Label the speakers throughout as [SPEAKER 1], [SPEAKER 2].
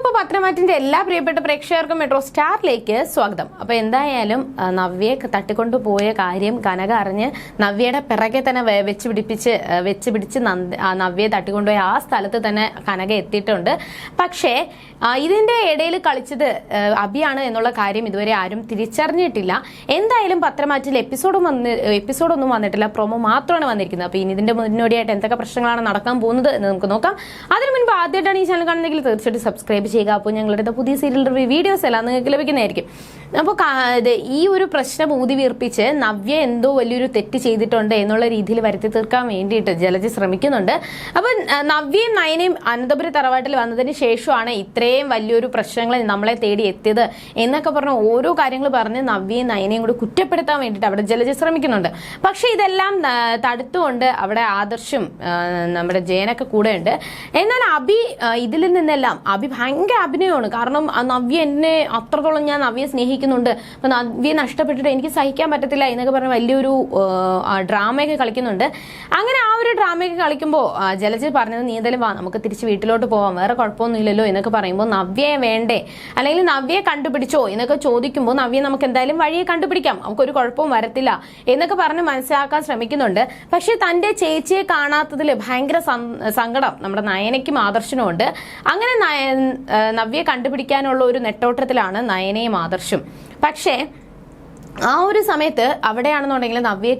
[SPEAKER 1] അപ്പോൾ പത്രമാറ്റിന്റെ എല്ലാ പ്രിയപ്പെട്ട പ്രേക്ഷകർക്കും മെട്രോ സ്റ്റാറിലേക്ക് സ്വാഗതം. അപ്പോൾ എന്തായാലും നവ്യയെ തട്ടിക്കൊണ്ടു പോയ കാര്യം കനക അറിഞ്ഞ് നവ്യയുടെ പിറകെ തന്നെ വെച്ച് പിടിപ്പിച്ച് വെച്ച് പിടിച്ച് നവ്യയെ തട്ടിക്കൊണ്ടുപോയ ആ സ്ഥലത്ത് തന്നെ കനക എത്തിയിട്ടുണ്ട്. പക്ഷേ ഇതിന്റെ ഇടയിൽ കളിച്ചത് അബിയാണ് എന്നുള്ള കാര്യം ഇതുവരെ ആരും തിരിച്ചറിഞ്ഞിട്ടില്ല. എന്തായാലും പത്രമാറ്റിൽ എപ്പിസോഡ് വന്ന് എപ്പിസോഡൊന്നും വന്നിട്ടില്ല. പ്രൊമോ മാത്രമാണ് വന്നിരിക്കുന്നത്. അപ്പോൾ ഇനി ഇതിന്റെ മുന്നോടിയായിട്ട് എന്തൊക്കെ പ്രശ്നങ്ങളാണ് നടക്കാൻ പോകുന്നത് എന്ന് നമുക്ക് നോക്കാം. അതിനു മുൻപ് ആദ്യമായിട്ടാണ് ഈ ചാനൽ കാണുന്നതെങ്കിൽ തീർച്ചയായിട്ടും സബ്സ്ക്രൈബ് ചെയ്യുക അപ്പോൾ ഞങ്ങളുടെ പുതിയ സീരിയൽ റിവ്യൂ വീഡിയോസ് എല്ലാം നിങ്ങൾക്ക് ലഭിക്കുന്നതായിരിക്കും. അപ്പോൾ ഈ ഒരു പ്രശ്നം ഊതി വീർപ്പിച്ച് നവ്യ എന്തോ വലിയൊരു തെറ്റ് ചെയ്തിട്ടുണ്ട് എന്നുള്ള രീതിയിൽ വരുത്തി തീർക്കാൻ വേണ്ടിയിട്ട് ജലജ ശ്രമിക്കുന്നുണ്ട്. അപ്പം നവ്യയും നയനയും അനന്തപുരി തറവാട്ടിൽ വന്നതിന് ശേഷമാണ് ഇത്രയും വലിയൊരു പ്രശ്നങ്ങൾ നമ്മളെ തേടി എത്തിയത് എന്നൊക്കെ പറഞ്ഞ ഓരോ കാര്യങ്ങൾ പറഞ്ഞ് നവ്യയും നയനയും കൂടി കുറ്റപ്പെടുത്താൻ വേണ്ടിയിട്ട് അവിടെ ജലജ ശ്രമിക്കുന്നുണ്ട്. പക്ഷേ ഇതെല്ലാം തടുത്തുകൊണ്ട് അവിടെ ആദർശം നമ്മുടെ ജയനൊക്കെ കൂടെ ഉണ്ട് എന്നാൽ ആ, ഇതിൽ നിന്നെല്ലാം അഭി ഭയങ്കര അഭിനയമാണ്. കാരണം നവ്യ എന്നെ അത്രത്തോളം ഞാൻ നവ്യ നവ്യെ സ്നേഹിക്കുന്നുണ്ട് അപ്പൊ നവ്യെ നഷ്ടപ്പെട്ടിട്ട് എനിക്ക് സഹിക്കാൻ പറ്റത്തില്ല എന്നൊക്കെ പറഞ്ഞ വലിയൊരു ഡ്രാമയൊക്കെ കളിക്കുന്നുണ്ട്. അങ്ങനെ ആ ഒരു ഡ്രാമയൊക്കെ കളിക്കുമ്പോൾ ജലജ പറഞ്ഞത് നീ എന്തായാലും വാ നമുക്ക് തിരിച്ച് വീട്ടിലോട്ട് പോവാം. വേറെ കുഴപ്പമൊന്നുമില്ലല്ലോ എന്നൊക്കെ പറയുമ്പോൾ നവ്യയെ വേണ്ടേ? അല്ലെങ്കിൽ നവ്യയെ കണ്ടുപിടിച്ചോ എന്നൊക്കെ ചോദിക്കുമ്പോൾ നവ്യെ നമുക്ക് എന്തായാലും വഴിയെ കണ്ടുപിടിക്കാം. നമുക്കൊരു കുഴപ്പവും വരത്തില്ല എന്നൊക്കെ പറഞ്ഞ് മനസ്സിലാക്കാൻ ശ്രമിക്കുന്നുണ്ട്. പക്ഷെ തന്റെ ചേച്ചിയെ കാണാത്തതിൽ ഭയങ്കര സങ്കടം നമ്മുടെ നയനയ്ക്കും ആദർശനും ഉണ്ട് അങ്ങനെ നവ്യയെ കണ്ടുപിടിക്കാനുള്ള ഒരു നെട്ടോട്ടത്തിലാണ് നയനയും ആദർശും. പക്ഷേ ആ ഒരു സമയത്ത് അവിടെയാണെന്നുണ്ടെങ്കിൽ നവ്യെ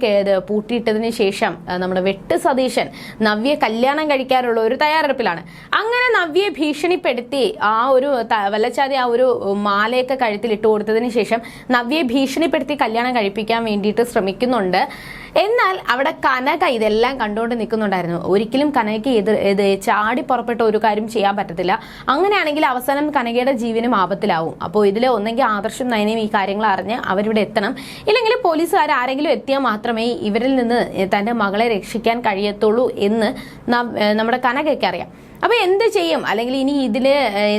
[SPEAKER 1] പൂട്ടിയിട്ടതിന് ശേഷം നമ്മുടെ വെട്ട് സതീശൻ നവ്യെ കല്യാണം കഴിക്കാനുള്ള ഒരു തയ്യാറെടുപ്പിലാണ്. അങ്ങനെ നവ്യെ ഭീഷണിപ്പെടുത്തി ആ ഒരു വല്ലച്ചാതി ആ ഒരു മാലയൊക്കെ കഴുത്തിൽ ഇട്ട് കൊടുത്തതിന് ശേഷം നവ്യെ ഭീഷണിപ്പെടുത്തി കല്യാണം കഴിപ്പിക്കാൻ വേണ്ടിയിട്ട് ശ്രമിക്കുന്നുണ്ട്. എന്നാൽ അവിടെ കനക ഇതെല്ലാം കണ്ടുകൊണ്ട് നിൽക്കുന്നുണ്ടായിരുന്നു. ഒരിക്കലും കനകയ്ക്ക് എതിർ ചാടി പുറപ്പെട്ട ഒരു കാര്യം ചെയ്യാൻ പറ്റത്തില്ല. അങ്ങനെയാണെങ്കിൽ അവസാനം കനകയുടെ ജീവനും ആപത്തിലാവും. അപ്പോൾ ഇതിൽ ഒന്നെങ്കിൽ ആദർശം നയനയും ഈ കാര്യങ്ങൾ അറിഞ്ഞ് അവരിവിടെ എത്തണം. ഇല്ലെങ്കിൽ പോലീസുകാർ ആരെങ്കിലും എത്തിയാൽ മാത്രമേ ഇവരിൽ നിന്ന് തന്റെ മകളെ രക്ഷിക്കാൻ കഴിയത്തുള്ളൂ എന്ന് നമ്മുടെ കനകയ്ക്ക് അറിയാം. അപ്പൊ എന്ത് ചെയ്യും? അല്ലെങ്കിൽ ഇനി ഇതിൽ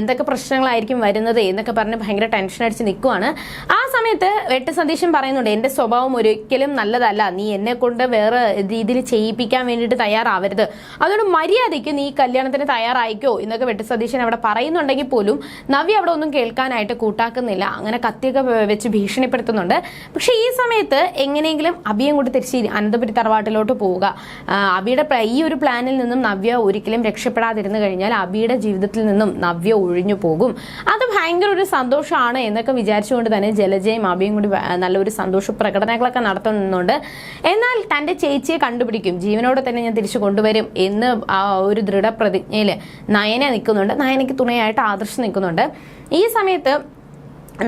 [SPEAKER 1] എന്തൊക്കെ പ്രശ്നങ്ങളായിരിക്കും വരുന്നത് എന്നൊക്കെ പറഞ്ഞ് ഭയങ്കര ടെൻഷൻ അടിച്ച് നിൽക്കുവാണ്. ആ സമയത്ത് വെട്ട സന്ദേശം പറയുന്നുണ്ട് എന്റെ സ്വഭാവം ഒരിക്കലും നല്ലതല്ല. നീ എന്നെ കൊണ്ട് വേറെ രീതിയിൽ ചെയ്യിപ്പിക്കാൻ വേണ്ടിയിട്ട് തയ്യാറാവരുത്. അതുകൊണ്ട് മര്യാദയ്ക്ക് നീ കല്യാണത്തിന് തയ്യാറായിക്കോ എന്നൊക്കെ വെട്ട സതീശൻ അവിടെ പറയുന്നുണ്ടെങ്കിൽ പോലും നവ്യ അവിടെ ഒന്നും കേൾക്കാനായിട്ട് കൂട്ടാക്കുന്നില്ല. അങ്ങനെ കത്തിയൊക്കെ വെച്ച് ഭീഷണിപ്പെടുത്തുന്നുണ്ട്. പക്ഷെ ഈ സമയത്ത് എങ്ങനെയെങ്കിലും അഭിയും കൂടി തിരിച്ച് അനന്തപുരി തറവാട്ടിലോട്ട് പോവുക. അബിയുടെ ഈ ഒരു പ്ലാനിൽ നിന്നും നവ്യ ഒരിക്കലും രക്ഷപ്പെടാതിരുന്നു കഴിഞ്ഞാൽ അബിയുടെ ജീവിതത്തിൽ നിന്നും നവ്യ ഒഴിഞ്ഞു പോകും. അത് ഭയങ്കര ഒരു സന്തോഷമാണ് എന്നൊക്കെ വിചാരിച്ചുകൊണ്ട് തന്നെ ജലജയും അബിയും കൂടി നല്ലൊരു സന്തോഷ പ്രകടനങ്ങളൊക്കെ നടത്തുന്നുണ്ട്. എന്നാൽ തന്റെ ചേച്ചിയെ കണ്ടുപിടിക്കും. ജീവനോടെ തന്നെ ഞാൻ തിരിച്ചു കൊണ്ടുവരും എന്ന് ആ ഒരു ദൃഢപ്രതിജ്ഞയിൽ നയന നിൽക്കുന്നുണ്ട്. നയനയ്ക്ക് തുണയായിട്ട് ആദർശം നിൽക്കുന്നുണ്ട്. ഈ സമയത്ത്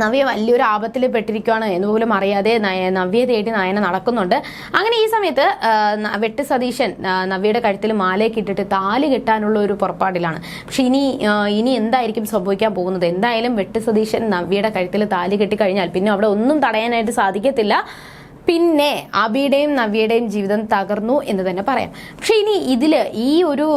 [SPEAKER 1] നവ്യ വലിയൊരു ആപത്തിൽ പെട്ടിരിക്കുകയാണ് എന്ന് പോലും അറിയാതെ നവ്യയെ തേടി നയന നടക്കുന്നുണ്ട്. അങ്ങനെ ഈ സമയത്ത് വെട്ട് സതീശൻ നവ്യയുടെ കഴുത്തിൽ മാലയൊക്കെ ഇട്ടിട്ട് താലി കെട്ടാനുള്ള ഒരു പുറപ്പാടിലാണ്. പക്ഷെ ഇനി ഇനി എന്തായിരിക്കും സംഭവിക്കാൻ പോകുന്നത്? എന്തായാലും വെട്ട് സതീശൻ നവ്യയുടെ കഴുത്തിൽ താലി കെട്ടി കഴിഞ്ഞാൽ പിന്നെ അവിടെ ഒന്നും തടയാനായിട്ട് സാധിക്കത്തില്ല. പിന്നെ അബിയുടെയും നവ്യയുടെയും ജീവിതം തകർന്നു എന്ന് തന്നെ പറയാം. പക്ഷെ ഇനി ഇതിൽ ഈ ഒരു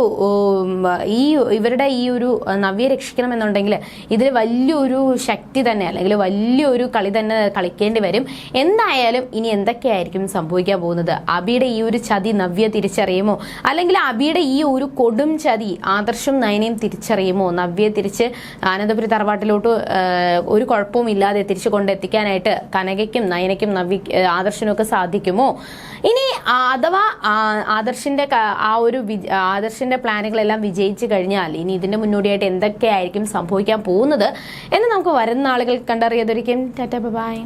[SPEAKER 1] ഈ ഇവരുടെ ഈ ഒരു നവ്യെ രക്ഷിക്കണമെന്നുണ്ടെങ്കിൽ ഇതിൽ വലിയൊരു ശക്തി തന്നെ അല്ലെങ്കിൽ വലിയൊരു കളി തന്നെ കളിക്കേണ്ടി വരും. എന്തായാലും ഇനി എന്തൊക്കെയായിരിക്കും സംഭവിക്കാൻ പോകുന്നത്? അബിയുടെ ഈ ഒരു ചതി നവ്യ തിരിച്ചറിയുമോ? അല്ലെങ്കിൽ അബിയുടെ ഈ ഒരു കൊടും ചതി ആദർശം നയനയും തിരിച്ചറിയുമോ? നവ്യെ തിരിച്ച് ആനന്ദപുരി തറവാട്ടിലോട്ട് ഒരു കുഴപ്പവും ഇല്ലാതെ തിരിച്ചു കൊണ്ടെത്തിക്കാനായിട്ട് കനകയ്ക്കും നയനയ്ക്കും നവ്യ ആദർശനും ഒക്കെ സാധിക്കുമോ? ഇനി അഥവാ ആദർശിന്റെ ആ ഒരു ആദർശിന്റെ പ്ലാനുകളെല്ലാം വിജയിച്ചു കഴിഞ്ഞാൽ ഇനി ഇതിന്റെ മുന്നോടിയായിട്ട് എന്തൊക്കെയായിരിക്കും സംഭവിക്കാൻ പോകുന്നത് എന്ന് നമുക്ക് വരുന്ന ആളുകൾ കണ്ടറിയാതൊരിക്കും ടാറ്റ ബൈ.